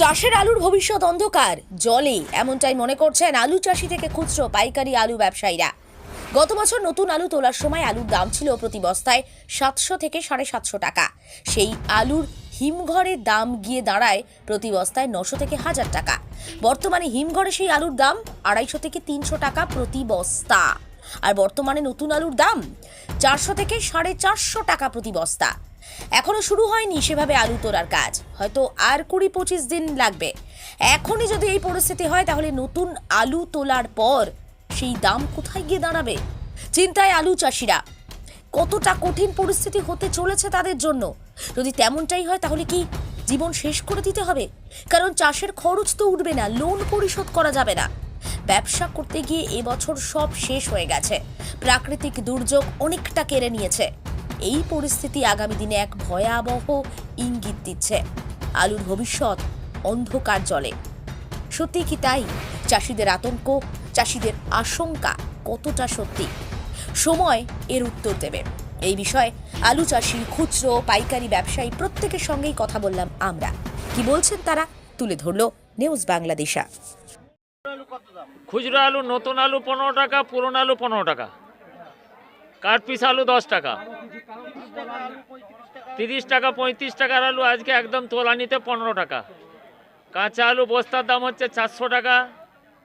চাষের আলুর ভবিষ্যৎ অন্ধকার, জলে, এমনটাই মনে করছেন আলু চাষি থেকে খুচরো পাইকারি আলু ব্যবসায়ীরা। গত বছর নতুন আলু তোলার সময় আলুর দাম ছিল প্রতি বস্তায় সাতশো থেকে সাড়ে সাতশো টাকা। সেই আলুর হিমঘরে দাম গিয়ে দাঁড়ায় প্রতি বস্তায় নশো থেকে হাজার টাকা। বর্তমানে হিমঘরে সেই আলুর দাম আড়াইশো থেকে তিনশো টাকা প্রতি বস্তা। আর বর্তমানে নতুন আলুর দাম চারশো থেকে সাড়ে চারশো টাকা প্রতি বস্তা। এখনও শুরু হয়নি সেভাবে আলু তোলার কাজ। হয়তো আর কুড়ি পঁচিশ দিন লাগবে। এখনই যদি এই পরিস্থিতি হয়, তাহলে নতুন আলু তোলার পর সেই দাম কোথায় গিয়ে দাঁড়াবে? চিন্তায় আলু চাষিরা। কতটা কঠিন পরিস্থিতি হতে চলেছে তাদের জন্য। যদি তেমনটাই হয়, তাহলে কি জীবন শেষ করে দিতে হবে? কারণ চাষের খরচ তো উঠবে না, লোন পরিশোধ করা যাবে না। ব্যবসা করতে গিয়ে এবছর সব শেষ হয়ে গেছে। প্রাকৃতিক দুর্যোগ অনেকটা কেড়ে নিয়েছে। এই পরিস্থিতি আগামী দিনে এক ভয়াবহ ইঙ্গিত দিচ্ছে। আলুর ভবিষ্যৎ অন্ধকার জলে। সত্যি কি তাই? চাষিদের আতঙ্ক, চাষিদের আশঙ্কা কতটা সত্যি? সময় এর উত্তর দেবে। এই বিষয়ে আলু চাষি, খুচরো, পাইকারি ব্যবসায়ী প্রত্যেকের সঙ্গেই কথা বললাম আমরা। কি বলছেন তারা? তুলে ধরলো নিউজ বাংলাদেশা। খুচরো আলু, নতুন আলু পনেরো টাকা, পুরনো আলু পনেরো টাকা। কাঠ পিস আলু দশ টাকা। তিরিশ টাকা, পঁয়ত্রিশ টাকার আলু আজকে একদম তোলানিতে পনেরো টাকা। কাঁচা আলু বস্তার দাম হচ্ছে চারশো টাকা,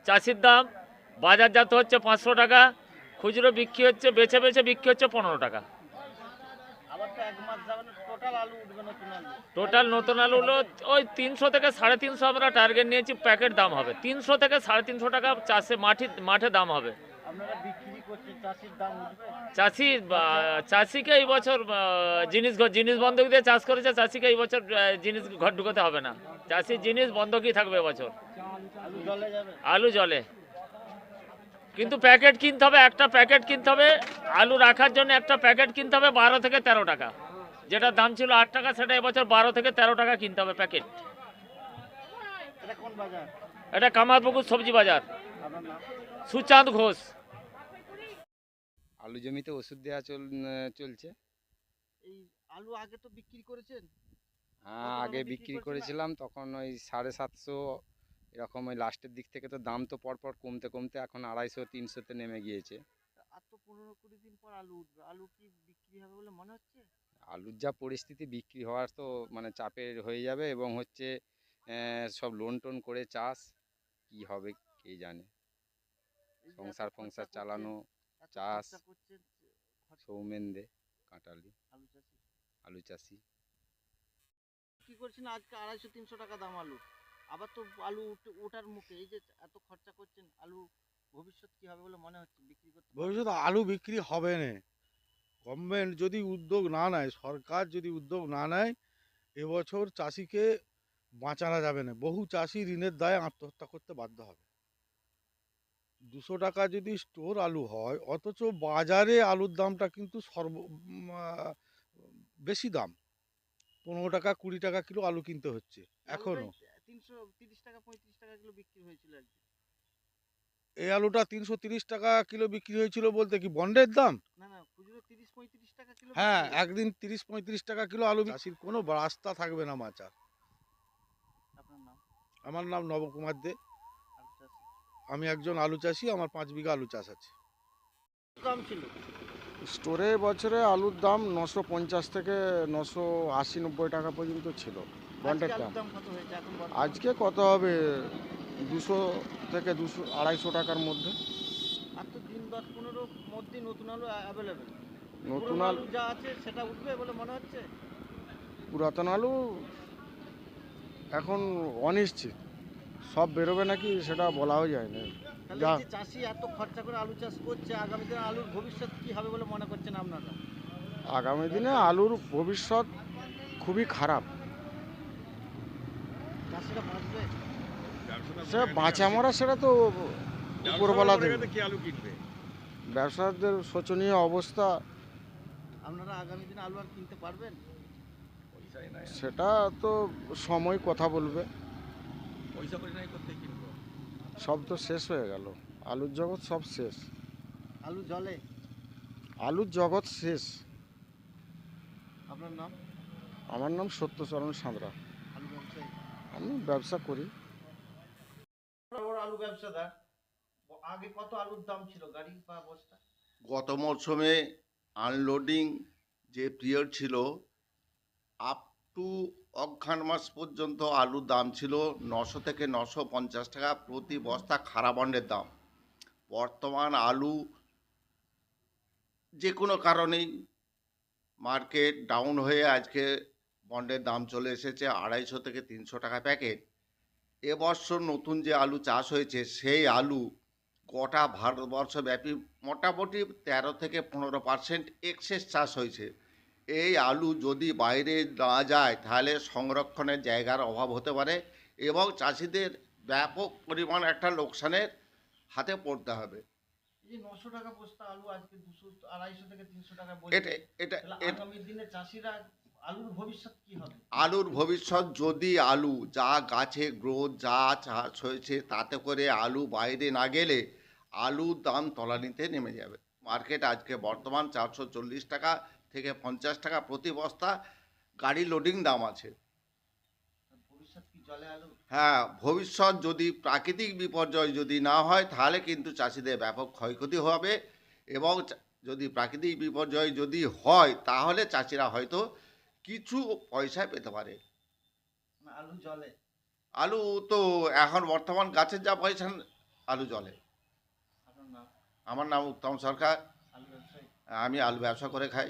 চাষির দাম। বাজারজাত হচ্ছে পাঁচশো টাকা, খুচরো বিক্রি হচ্ছে, বেছে বেছে বিক্রি হচ্ছে পনেরো টাকা। টোটাল নতুন আলু হলো, ওই তিনশো থেকে সাড়ে তিনশো আমরা টার্গেট নিয়েছি, প্যাকেট দাম হবে। তিনশো থেকে সাড়ে তিনশো টাকা চাষে মাঠে মাঠে দাম হবে। চাষি চাষিকে এই বছর জিনিস জিনিস বন্ধক দিয়ে চাষ করেছে চাষিকে এই বছর জিনিস ঘর ঢুকাতে হবে না। চাষির জিনিস বন্ধকই থাকবে এবছর আলু জলে কিন্তু প্যাকেট কিনতে হবে একটা প্যাকেট কিনতে হবে আলু রাখার জন্য একটা প্যাকেট কিনতে হবে বারো থেকে তেরো টাকা। যেটা দাম ছিল আট টাকা সেটা এবছর বারো থেকে তেরো টাকা কিনতে হবে প্যাকেট। এটা কামারপুকুর সবজি বাজার। সুচাঁদ ঘোষ। আলু জমিতে ওষুধ দেওয়া চল চলছে। এই আলু আগে তো বিক্রি করেছেন? হ্যাঁ আগে বিক্রি করেছিলাম। তখন ওই সাড়ে সাতশো এরকম ওই লাস্টের দিক থেকে তো দাম তো পরপর কমতে কমতে এখন আড়াইশো তিনশোতে নেমে গিয়েছে। আর তো পনেরো কুড়ি দিন পর আলু উঠবে। আলু কি বিক্রি হবে বলে মনে হচ্ছে? আলুর যা পরিস্থিতি বিক্রি হওয়ার তো মানে চাপের হয়ে যাবে এবং হচ্ছে সব লোন টোন করে চাষ কি হবে কে জানে? সংসার ফংসার চালানো চাষ। সৌমেন দে কাঁটালি আলু চাষি? আলু চাষি। কি করছেন আজকে আড়াইশো তিনশো টাকা দাম আলু? আবার তো আলু ওঠার মুখে এই যে এত খরচা করছেন আলু ভবিষ্যৎ কি হবে বলে মনে হচ্ছে বিক্রি করতে? ভবিষ্যতে আলু বিক্রি হবে না। গভর্নমেন্ট যদি উদ্যোগ না নেয় সরকার যদি উদ্যোগ না নেয় এবছর চাষিকে বাঁচানো যাবে না। বহু চাষি ঋণের দায়ে আত্মহত্যা করতে বাধ্য হবে। দুশো টাকা যদি স্টোর আলু হয় অথচ বাজারে আলুর দামটা কিন্তু সর্ব বেশি দাম। পনেরো টাকা কুড়ি টাকা কিলো আলু কিনতে হচ্ছে এখনও তিনশো টাকা পঁয়ত্রিশ টাকা কিলো বিক্রি হয়েছিল এই আলুটা তিনশো তিরিশ টাকা কিলো বিক্রি হয়েছিল বলতে কি বন্ডের দাম? হ্যাঁ একদিন তিরিশ পঁয়ত্রিশ টাকা কিলো আলু চাষির কোনো রাস্তা থাকবে না মাচার। আমার নাম নবকুমার দে। আমি একজন আলু চাষি আমার পাঁচ বিঘা আলু চাষ আছে। দাম ছিল? স্টোরে বছরে আলুর দাম নশো পঞ্চাশ থেকে নশো আশি নব্বই টাকা পর্যন্ত ছিল দাম? আজকে কত হবে? দুশো থেকে দুশো আড়াইশো টাকার মধ্যে। আর তো দিন দশ পনেরো মধ্যে নতুন আলু অ্যাভেলেবেল নতুন আলু আলু যা আছে সেটা উঠবে বলে মনে হচ্ছে? পুরাতন আলু এখন অনিশ্চিত। সব বেরোবে নাকি সেটা বলাও যায় না। যা- চাষি এত খরচা করে আলু চাষ করছে আগামী দিনে আলুর ভবিষ্যৎ কি হবে বলে মনে করছেন আপনারা? আগামী দিনে আলুর ভবিষ্যৎ খুবই খারাপ। চাষিরা বাঁচবে? সে বাঁচা মরা সেটা তো উপরবেলা দেবে। ব্যবসাদের শোচনীয় অবস্থা। আপনারা আগামী দিনে আলু আর কিনতে পারবেন? সেটা তো সময় কথা বলবে। সব তো শেষ হয়ে গেল। আলুর জগৎ সব শেষ। আলু জলে? আলুর জগৎ শেষ। আপনার নাম? আমার নাম সত্যচরণ সাঁতরা। আলু ব্যবসায়ী? আমি ব্যবসা করি। বড় বড় আলু ব্যবসাদার। ব- আগে কত আলুর দাম ছিল গাড়ি বা বস্তা? গত মরশুমে আনলোডিং যে পিরিয়ড ছিল আপ টু অঘ্রাণ মাস পর্যন্ত আলুর দাম ছিল নশো থেকে নশো পঞ্চাশ টাকা প্রতি বস্তা খারাপণ্ডের দাম। বর্তমান আলু যে কোনো কারণেই মার্কেট ডাউন হয়ে আজকে বন্ডের দাম চলে এসেছে আড়াইশো থেকে তিনশো টাকা প্যাকেট। এবছর নতুন যে আলু চাষ হয়েছে সেই আলু গোটা ভারতবর্ষব্যাপী মোটামুটি তেরো থেকে পনেরো পার্সেন্ট এক্সেস চাষ হয়েছে। এই আলু যদি বাইরে না যায় তাহলে সংরক্ষণের জায়গার অভাব হতে পারে এবং চাষিদের ব্যাপক পরিমাণ একটা লোকসানের হাতে পড়তে হবে। ভবিষ্যৎ আলুর ভবিষ্যৎ যদি আলু যা গাছে গ্রোথ যা চাষ হয়েছে তাতে করে আলু বাইরে না গেলে আলুর দাম তলানিতে নেমে যাবে। মার্কেট আজকে বর্তমান চারশো চল্লিশ টাকা থেকে পঞ্চাশ টাকা প্রতি বস্তা গাড়ি লোডিং দাম আছে। হ্যাঁ ভবিষ্যৎ যদি প্রাকৃতিক বিপর্যয় যদি না হয় তাহলে কিন্তু চাষিদের ব্যাপক ক্ষয়ক্ষতি হবে এবং যদি প্রাকৃতিক বিপর্যয় যদি হয় তাহলে চাষিরা হয়তো কিছু পয়সা পেতে পারে। আলু জলে? আলু তো এখন বর্তমান গাছের যা পয়সা আলু জলে। আমার নাম উত্তম সরকার। আমি আলু ব্যবসা করে খাই।